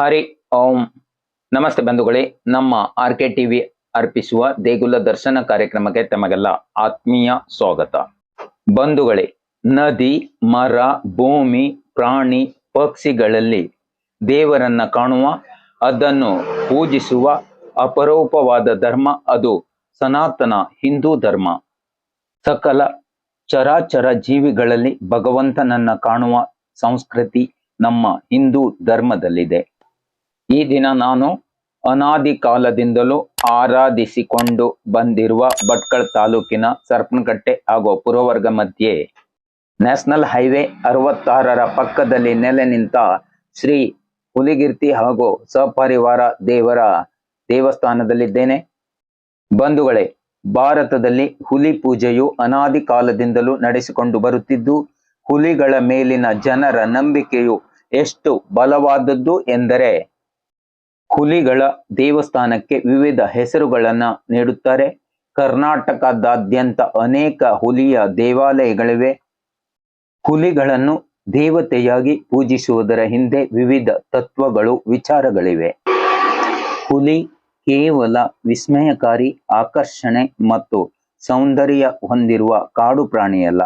ಹರಿ ಓಂ. ನಮಸ್ತೆ ಬಂಧುಗಳೇ, ನಮ್ಮ ಆರ್ ಕೆ ಟಿವಿ ಅರ್ಪಿಸುವ ದೇಗುಲ ದರ್ಶನ ಕಾರ್ಯಕ್ರಮಕ್ಕೆ ತಮಗೆಲ್ಲ ಆತ್ಮೀಯ ಸ್ವಾಗತ. ಬಂಧುಗಳೇ, ನದಿ, ಮರ, ಭೂಮಿ, ಪ್ರಾಣಿ, ಪಕ್ಷಿಗಳಲ್ಲಿ ದೇವರನ್ನ ಕಾಣುವ, ಅದನ್ನು ಪೂಜಿಸುವ ಅಪರೂಪವಾದ ಧರ್ಮ ಅದು ಸನಾತನ ಹಿಂದೂ ಧರ್ಮ. ಸಕಲ ಚರಾಚರ ಜೀವಿಗಳಲ್ಲಿ ಭಗವಂತನನ್ನ ಕಾಣುವ ಸಂಸ್ಕೃತಿ ನಮ್ಮ ಹಿಂದೂ ಧರ್ಮದಲ್ಲಿದೆ. ಈ ದಿನ ನಾನು ಅನಾದಿ ಕಾಲದಿಂದಲೂ ಆರಾಧಿಸಿಕೊಂಡು ಬಂದಿರುವ ಭಟ್ಕಳ ತಾಲೂಕಿನ ಸರ್ಪನಕಟ್ಟೆ ಹಾಗೂ ಪುರವರ್ಗ ಮಧ್ಯೆ ನ್ಯಾಷನಲ್ ಹೈವೇ ಅರವತ್ತಾರರ ಪಕ್ಕದಲ್ಲಿ ನೆಲೆ ನಿಂತ ಶ್ರೀ ಹುಲಿಗಿರ್ತಿ ಹಾಗೂ ಸಪರಿವಾರ ದೇವರ ದೇವಸ್ಥಾನದಲ್ಲಿದ್ದೇನೆ. ಬಂಧುಗಳೇ, ಭಾರತದಲ್ಲಿ ಹುಲಿ ಪೂಜೆಯು ಅನಾದಿ ಕಾಲದಿಂದಲೂ ನಡೆಸಿಕೊಂಡು ಬರುತ್ತಿದ್ದು, ಹುಲಿಗಳ ಮೇಲಿನ ಜನರ ನಂಬಿಕೆಯು ಎಷ್ಟು ಬಲವಾದದ್ದು ಎಂದರೆ ಹುಲಿಗಳ ದೇವಸ್ಥಾನಕ್ಕೆ ವಿವಿಧ ಹೆಸರುಗಳನ್ನ ನೀಡುತ್ತಾರೆ. ಕರ್ನಾಟಕದಾದ್ಯಂತ ಅನೇಕ ಹುಲಿಯ ದೇವಾಲಯಗಳಿವೆ. ಹುಲಿಗಳನ್ನು ದೇವತೆಯಾಗಿ ಪೂಜಿಸುವುದರ ಹಿಂದೆ ವಿವಿಧ ತತ್ವಗಳು, ವಿಚಾರಗಳಿವೆ. ಹುಲಿ ಕೇವಲ ವಿಸ್ಮಯಕಾರಿ ಆಕರ್ಷಣೆ ಮತ್ತು ಸೌಂದರ್ಯ ಹೊಂದಿರುವ ಕಾಡು ಪ್ರಾಣಿಯಲ್ಲ.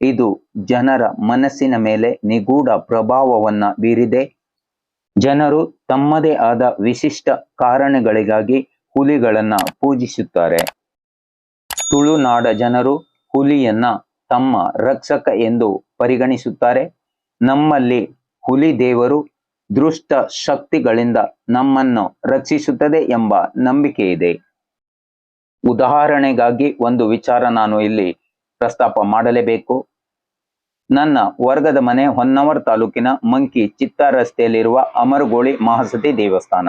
ಇದು ಜನರ ಮನಸ್ಸಿನ ಮೇಲೆ ನಿಗೂಢ ಪ್ರಭಾವವನ್ನು ಬೀರಿದೆ. ಜನರು ತಮ್ಮದೇ ಆದ ವಿಶಿಷ್ಟ ಕಾರಣಗಳಿಗಾಗಿ ಹುಲಿಗಳನ್ನ ಪೂಜಿಸುತ್ತಾರೆ. ತುಳುನಾಡ ಜನರು ಹುಲಿಯನ್ನ ತಮ್ಮ ರಕ್ಷಕ ಎಂದು ಪರಿಗಣಿಸುತ್ತಾರೆ. ನಮ್ಮಲ್ಲಿ ಹುಲಿ ದೇವರು ದೃಷ್ಟ ಶಕ್ತಿಗಳಿಂದ ನಮ್ಮನ್ನು ರಕ್ಷಿಸುತ್ತದೆ ಎಂಬ ನಂಬಿಕೆ ಇದೆ. ಉದಾಹರಣೆಗಾಗಿ ಒಂದು ವಿಚಾರ ನಾನು ಇಲ್ಲಿ ಪ್ರಸ್ತಾಪ ಮಾಡಲೇಬೇಕು. ನನ್ನ ವರ್ಗದ ಮನೆ ಹೊನ್ನವರ್ ತಾಲೂಕಿನ ಮಂಕಿ ಚಿತ್ತ ರಸ್ತೆಯಲ್ಲಿರುವ ಅಮರಗೋಳಿ ಮಹಾಸತಿ ದೇವಸ್ಥಾನ.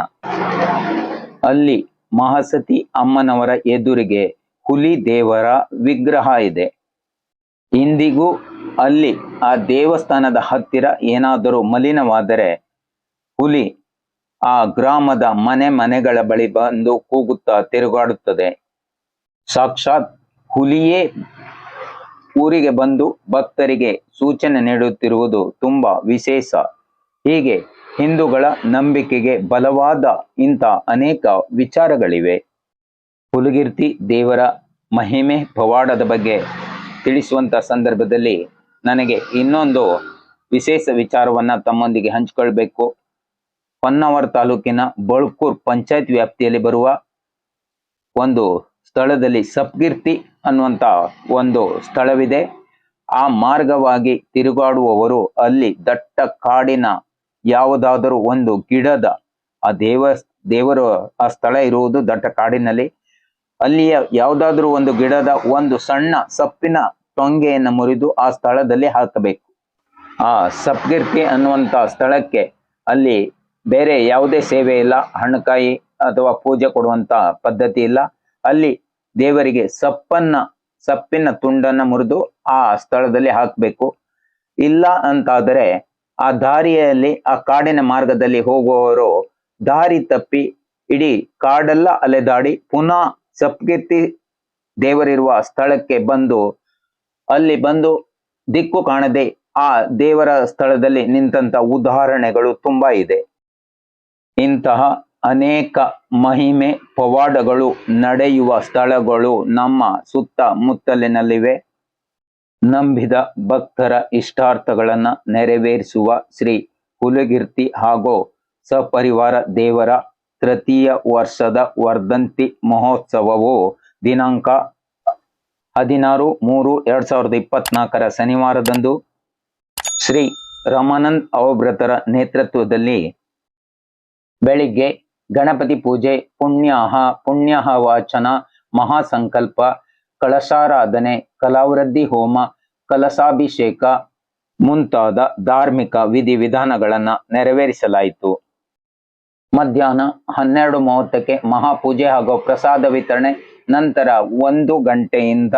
ಅಲ್ಲಿ ಮಹಾಸತಿ ಅಮ್ಮನವರ ಎದುರಿಗೆ ಹುಲಿ ದೇವರ ವಿಗ್ರಹ ಇದೆ. ಇಂದಿಗೂ ಅಲ್ಲಿ ಆ ದೇವಸ್ಥಾನದ ಹತ್ತಿರ ಏನಾದರೂ ಮಲಿನವಾದರೆ ಹುಲಿ ಆ ಗ್ರಾಮದ ಮನೆ ಮನೆಗಳ ಬಳಿ ಬಂದು ಕೂಗುತ್ತಾ ತಿರುಗಾಡುತ್ತದೆ. ಸಾಕ್ಷಾತ್ ಹುಲಿಯೇ ಊರಿಗೆ ಬಂದು ಭಕ್ತರಿಗೆ ಸೂಚನೆ ನೀಡುತ್ತಿರುವುದು ತುಂಬಾ ವಿಶೇಷ. ಹೀಗೆ ಹಿಂದೂಗಳ ನಂಬಿಕೆಗೆ ಬಲವಾದ ಇಂಥ ಅನೇಕ ವಿಚಾರಗಳಿವೆ. ಹುಲಗಿರ್ತಿ ದೇವರ ಮಹಿಮೆ ಪವಾಡದ ಬಗ್ಗೆ ತಿಳಿಸುವಂತ ಸಂದರ್ಭದಲ್ಲಿ ನನಗೆ ಇನ್ನೊಂದು ವಿಶೇಷ ವಿಚಾರವನ್ನ ತಮ್ಮೊಂದಿಗೆ ಹಂಚಿಕೊಳ್ಬೇಕು. ಹೊನ್ನಾವರ ತಾಲೂಕಿನ ಬಳ್ಕೂರ್ ಪಂಚಾಯತ್ ವ್ಯಾಪ್ತಿಯಲ್ಲಿ ಬರುವ ಒಂದು ಸ್ಥಳದಲ್ಲಿ ಸಪ್ಗಿರ್ತಿ ಅನ್ನುವಂತ ಒಂದು ಸ್ಥಳವಿದೆ. ಆ ಮಾರ್ಗವಾಗಿ ತಿರುಗಾಡುವವರು ಅಲ್ಲಿ ದಟ್ಟ ಕಾಡಿನ ಯಾವುದಾದರೂ ಒಂದು ಗಿಡದ ಆ ದೇವ, ದೇವರು ಆ ಸ್ಥಳ ಇರುವುದು ದಟ್ಟ ಕಾಡಿನಲ್ಲಿ. ಅಲ್ಲಿಯ ಯಾವುದಾದ್ರೂ ಒಂದು ಗಿಡದ ಒಂದು ಸಣ್ಣ ಸಪ್ಪಿನ ತೊಂಗೆಯನ್ನು ಮುರಿದು ಆ ಸ್ಥಳದಲ್ಲಿ ಹಾಕಬೇಕು. ಆ ಸಪ್ಗಿರ್ಕಿ ಅನ್ನುವಂತ ಸ್ಥಳಕ್ಕೆ ಅಲ್ಲಿ ಬೇರೆ ಯಾವುದೇ ಸೇವೆ ಇಲ್ಲ. ಹಣ್ಣುಕಾಯಿ ಅಥವಾ ಪೂಜೆ ಕೊಡುವಂತ ಪದ್ಧತಿ ಇಲ್ಲ. ಅಲ್ಲಿ ದೇವರಿಗೆ ಸಪ್ಪನ್ನ, ಸಪ್ಪಿನ ತುಂಡನ್ನ ಮುರಿದು ಆ ಸ್ಥಳದಲ್ಲಿ ಹಾಕಬೇಕು. ಇಲ್ಲ ಅಂತಾದರೆ ಆ ದಾರಿಯಲ್ಲಿ, ಆ ಕಾಡಿನ ಮಾರ್ಗದಲ್ಲಿ ಹೋಗುವವರು ದಾರಿ ತಪ್ಪಿ ಇಡೀ ಕಾಡೆಲ್ಲ ಅಲೆದಾಡಿ ಪುನಃ ಸಪ್ಗೆತ್ತಿ ದೇವರಿರುವ ಸ್ಥಳಕ್ಕೆ ಬಂದು, ಅಲ್ಲಿ ಬಂದು ದಿಕ್ಕು ಕಾಣದೆ ಆ ದೇವರ ಸ್ಥಳದಲ್ಲಿ ನಿಂತಹ ಉದಾಹರಣೆಗಳು ತುಂಬಾ ಇದೆ. ಇಂತಹ ಅನೇಕ ಮಹಿಮೆ ಪವಾಡಗಳು ನಡೆಯುವ ಸ್ಥಳಗಳು ನಮ್ಮ ಸುತ್ತಮುತ್ತಲಿನಲ್ಲಿವೆ ನಂಬಿದ ಭಕ್ತರ ಇಷ್ಟಾರ್ಥಗಳನ್ನು ನೆರವೇರಿಸುವ ಶ್ರೀ ಹುಲಗಿರ್ತಿ ಹಾಗೂ ಸಪರಿವಾರ ದೇವರ ತೃತೀಯ ವರ್ಷದ ವರ್ಧಂತಿ ಮಹೋತ್ಸವವು ದಿನಾಂಕ ಹದಿನಾರು ಮೂರು ಎರಡ್ ಸಾವಿರದ ಇಪ್ಪತ್ನಾಲ್ಕರ ಶನಿವಾರದಂದು ಶ್ರೀ ರಮಾನಂದ್ ಅವಭ್ರತರ ನೇತೃತ್ವದಲ್ಲಿ ಬೆಳಿಗ್ಗೆ ಗಣಪತಿ ಪೂಜೆ, ಪುಣ್ಯಾಹ ಪುಣ್ಯಃ ವಾಚನ, ಮಹಾಸಂಕಲ್ಪ, ಕಳಶಾರಾಧನೆ, ಕಲಾವೃದ್ಧಿ ಹೋಮ ಕಲಸಾಭಿಷೇಕ ಮುಂತಾದ ಧಾರ್ಮಿಕ ವಿಧಿವಿಧಾನಗಳನ್ನ ನೆರವೇರಿಸಲಾಯಿತು. ಮಧ್ಯಾಹ್ನ ಹನ್ನೆರಡು ಮೂವತ್ತಕ್ಕೆ ಮಹಾಪೂಜೆ ಹಾಗೂ ಪ್ರಸಾದ ವಿತರಣೆ, ನಂತರ ಒಂದು ಗಂಟೆಯಿಂದ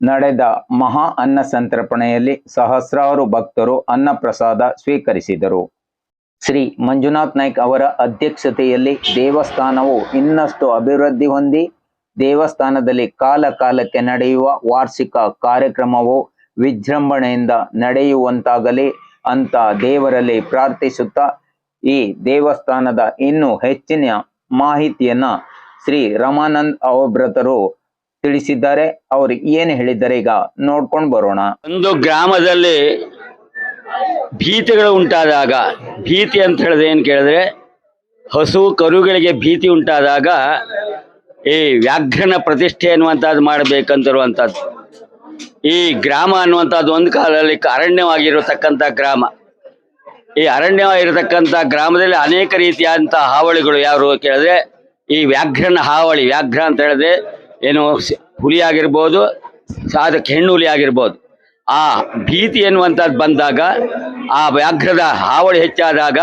ನಡೆದ ಮಹಾ ಅನ್ನ ಸಂತರ್ಪಣೆಯಲ್ಲಿ ಸಹಸ್ರಾರು ಭಕ್ತರು ಅನ್ನ ಪ್ರಸಾದ ಸ್ವೀಕರಿಸಿದರು. ಶ್ರೀ ಮಂಜುನಾಥ್ ನಾಯ್ಕ್ ಅವರ ಅಧ್ಯಕ್ಷತೆಯಲ್ಲಿ ದೇವಸ್ಥಾನವು ಇನ್ನಷ್ಟು ಅಭಿವೃದ್ಧಿ ಹೊಂದಿ, ದೇವಸ್ಥಾನದಲ್ಲಿ ಕಾಲ ಕಾಲಕ್ಕೆ ನಡೆಯುವ ವಾರ್ಷಿಕ ಕಾರ್ಯಕ್ರಮವು ವಿಜೃಂಭಣೆಯಿಂದ ನಡೆಯುವಂತಾಗಲಿ ಅಂತ ದೇವರಲ್ಲಿ ಪ್ರಾರ್ಥಿಸುತ್ತಾ, ಈ ದೇವಸ್ಥಾನದ ಇನ್ನು ಹೆಚ್ಚಿನ ಮಾಹಿತಿಯನ್ನ ಶ್ರೀ ರಮಾನಂದ್ ಅವಬ್ರತರು ತಿಳಿಸಿದ್ದಾರೆ. ಅವರು ಏನು ಹೇಳಿದ್ದಾರೆ ಈಗ ನೋಡ್ಕೊಂಡು ಬರೋಣ. ಒಂದು ಗ್ರಾಮದಲ್ಲಿ ಭೀತಿಗಳು ಉಂಟಾದಾಗ ಭೀತಿ ಅಂತ ಹೇಳಿದ್ರೆ ಏನು ಕೇಳಿದ್ರೆ, ಹಸು ಕರುಗಳಿಗೆ ಭೀತಿ ಉಂಟಾದಾಗ ಈ ವ್ಯಾಘ್ರನ ಪ್ರತಿಷ್ಠೆ ಅನ್ನುವಂಥದ್ದು ಮಾಡಬೇಕಂತಿರುವಂಥದ್ದು. ಈ ಗ್ರಾಮ ಅನ್ನುವಂಥದ್ದು ಒಂದು ಕಾಲದಲ್ಲಿ ಅರಣ್ಯವಾಗಿರತಕ್ಕಂಥ ಗ್ರಾಮ. ಈ ಅರಣ್ಯವಾಗಿರತಕ್ಕಂಥ ಗ್ರಾಮದಲ್ಲಿ ಅನೇಕ ರೀತಿಯಾದಂಥ ಹಾವಳಿಗಳು ಯಾರು ಕೇಳಿದ್ರೆ, ಈ ವ್ಯಾಘ್ರನ ಹಾವಳಿ, ವ್ಯಾಘ್ರ ಅಂತ ಹೇಳಿದ್ರೆ ಏನು ಹುಲಿ ಆಗಿರ್ಬೋದು ಸಾಧಕ್ಕೆ ಹೆಣ್ಣು ಹುಲಿ ಆಗಿರ್ಬೋದು. ಆ ಭೀತಿ ಎನ್ನುವಂಥದ್ದು ಬಂದಾಗ, ಆ ವ್ಯಾಘ್ರದ ಹಾವಳಿ ಹೆಚ್ಚಾದಾಗ,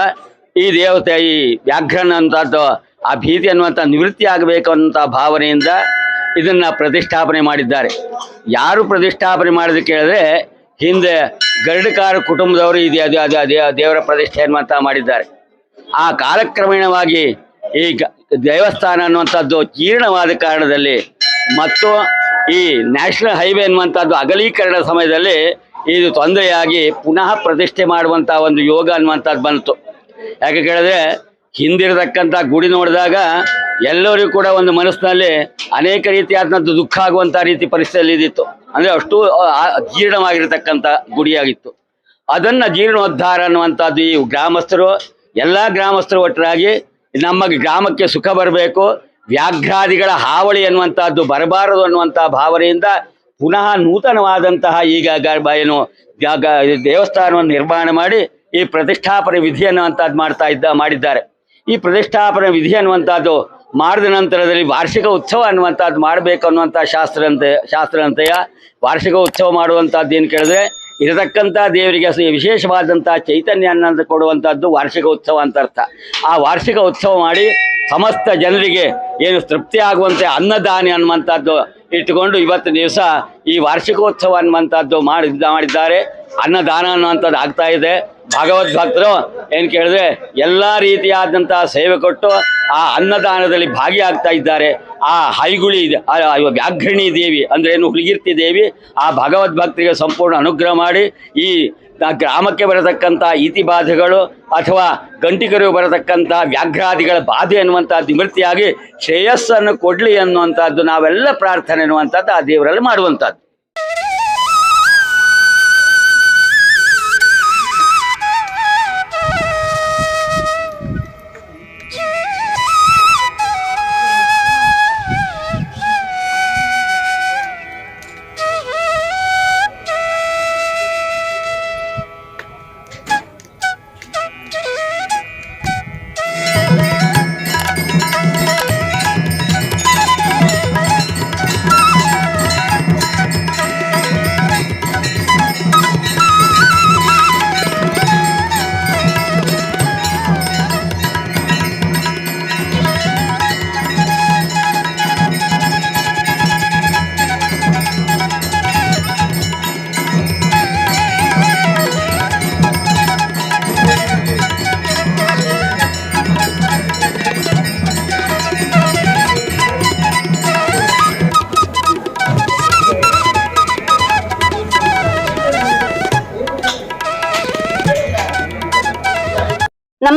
ಈ ದೇವತೆ, ಈ ವ್ಯಾಘ್ರನಂಥದ್ದು ಆ ಭೀತಿ ಅನ್ನುವಂಥ ನಿವೃತ್ತಿ ಆಗಬೇಕು ಭಾವನೆಯಿಂದ ಇದನ್ನು ಪ್ರತಿಷ್ಠಾಪನೆ ಮಾಡಿದ್ದಾರೆ. ಯಾರು ಪ್ರತಿಷ್ಠಾಪನೆ ಮಾಡಿದ ಕೇಳಿದ್ರೆ, ಹಿಂದೆ ಗರುಡಕಾರ ಕುಟುಂಬದವರು ಇದೆ, ಅದು ಅದು ದೇವರ ಪ್ರತಿಷ್ಠೆ ಅನ್ನುವಂಥ ಮಾಡಿದ್ದಾರೆ. ಆ ಕಾಲಕ್ರಮೇಣವಾಗಿ ಈ ದೇವಸ್ಥಾನ ಅನ್ನುವಂಥದ್ದು ಜೀರ್ಣವಾದ ಕಾರಣದಲ್ಲಿ ಮತ್ತು ಈ ನ್ಯಾಷನಲ್ ಹೈವೇ ಅನ್ನುವಂಥದ್ದು ಅಗಲೀಕರಣ ಸಮಯದಲ್ಲಿ ಇದು ತೊಂದರೆಯಾಗಿ ಪುನಃ ಪ್ರತಿಷ್ಠೆ ಮಾಡುವಂಥ ಒಂದು ಯೋಗ ಅನ್ನುವಂಥದ್ದು ಬಂತು. ಯಾಕೆ ಕೇಳಿದ್ರೆ ಹಿಂದಿರತಕ್ಕಂಥ ಗುಡಿ ನೋಡಿದಾಗ ಎಲ್ಲರಿಗೂ ಕೂಡ ಒಂದು ಮನಸ್ಸಿನಲ್ಲಿ ಅನೇಕ ರೀತಿಯಾದಂಥದ್ದು ದುಃಖ ಆಗುವಂಥ ರೀತಿ ಪರಿಸ್ಥಿತಿಯಲ್ಲಿ ಇದ್ದಿತ್ತು. ಅಂದರೆ ಅಷ್ಟು ಜೀರ್ಣವಾಗಿರತಕ್ಕಂಥ ಗುಡಿಯಾಗಿತ್ತು. ಅದನ್ನ ಜೀರ್ಣೋದ್ಧಾರ ಅನ್ನುವಂಥದ್ದು ಈ ಗ್ರಾಮಸ್ಥರು, ಎಲ್ಲ ಗ್ರಾಮಸ್ಥರು ಒಟ್ಟರಾಗಿ ನಮ್ಮ ಗ್ರಾಮಕ್ಕೆ ಸುಖ ಬರಬೇಕು ವ್ಯಾಘ್ರಾದಿಗಳ ಹಾವಳಿ ಅನ್ನುವಂಥದ್ದು ಬರಬಾರದು ಅನ್ನುವಂತಹ ಭಾವನೆಯಿಂದ ಪುನಃ ನೂತನವಾದಂತಹ ಈಗ ಏನು ದೇವಸ್ಥಾನವನ್ನು ನಿರ್ಮಾಣ ಮಾಡಿ ಈ ಪ್ರತಿಷ್ಠಾಪನೆ ವಿಧಿ ಅನ್ನುವಂಥದ್ದು ಮಾಡ್ತಾ ಇದ್ದ, ಮಾಡಿದ್ದಾರೆ. ಈ ಪ್ರತಿಷ್ಠಾಪನೆ ವಿಧಿ ಅನ್ನುವಂಥದ್ದು ಮಾಡಿದ ನಂತರದಲ್ಲಿ ವಾರ್ಷಿಕ ಉತ್ಸವ ಅನ್ನುವಂಥದ್ದು ಮಾಡಬೇಕು ಅನ್ನುವಂಥ ಶಾಸ್ತ್ರಂತೆ ಶಾಸ್ತ್ರಂತೆಯ ವಾರ್ಷಿಕ ಉತ್ಸವ ಮಾಡುವಂಥದ್ದು ಏನು ಕೇಳಿದ್ರೆ, ಇರತಕ್ಕಂಥ ದೇವರಿಗೆ ವಿಶೇಷವಾದಂಥ ಚೈತನ್ಯ ಅನ್ನೋದು ಕೊಡುವಂಥದ್ದು ವಾರ್ಷಿಕ ಉತ್ಸವ ಅಂತ ಅರ್ಥ ಆ ವಾರ್ಷಿಕ ಉತ್ಸವ ಮಾಡಿ ಸಮಸ್ತ ಜನರಿಗೆ ಏನು ತೃಪ್ತಿ ಆಗುವಂತೆ ಅನ್ನದಾನಿ ಅನ್ನುವಂಥದ್ದು ಇಟ್ಟುಕೊಂಡು ಇವತ್ತು ದಿವಸ ಈ ವಾರ್ಷಿಕೋತ್ಸವ ಅನ್ನುವಂಥದ್ದು ಮಾಡಿ ಮಾಡಿದ್ದಾರೆ. ಅನ್ನದಾನ ಅನ್ನುವಂಥದ್ದು ಆಗ್ತಾ ಇದೆ. ಭಗವದ್ಭಕ್ತರು ಏನು ಕೇಳಿದ್ರೆ ಎಲ್ಲ ರೀತಿಯಾದಂತಹ ಸೇವೆ ಕೊಟ್ಟು ಆ ಅನ್ನದಾನದಲ್ಲಿ ಭಾಗಿಯಾಗ್ತಾ ಇದ್ದಾರೆ. ಆ ಹೈಗುಳಿ ವ್ಯಾಘ್ರಣಿ ದೇವಿ ಅಂದ್ರೆ ಏನು ಹುಲಿಗಿರ್ತಿ ದೇವಿ, ಆ ಭಗವದ್ಭಕ್ತರಿಗೆ ಸಂಪೂರ್ಣ ಅನುಗ್ರಹ ಮಾಡಿ ಈ ಗ್ರಾಮಕ್ಕೆ ಬರತಕ್ಕಂಥ ಈತಿ ಬಾಧೆಗಳು ಅಥವಾ ಗಂಟಿಗರು ಬರತಕ್ಕಂಥ ವ್ಯಾಘ್ರಾದಿಗಳ ಬಾಧೆ ಅನ್ನುವಂಥದ್ದು ನಿವೃತ್ತಿಯಾಗಿ ಶ್ರೇಯಸ್ಸನ್ನು ಕೊಡಲಿ ಅನ್ನುವಂಥದ್ದು ನಾವೆಲ್ಲ ಪ್ರಾರ್ಥನೆ ಅನ್ನುವಂಥದ್ದು ಆ ದೇವರಲ್ಲಿ ಮಾಡುವಂಥದ್ದು.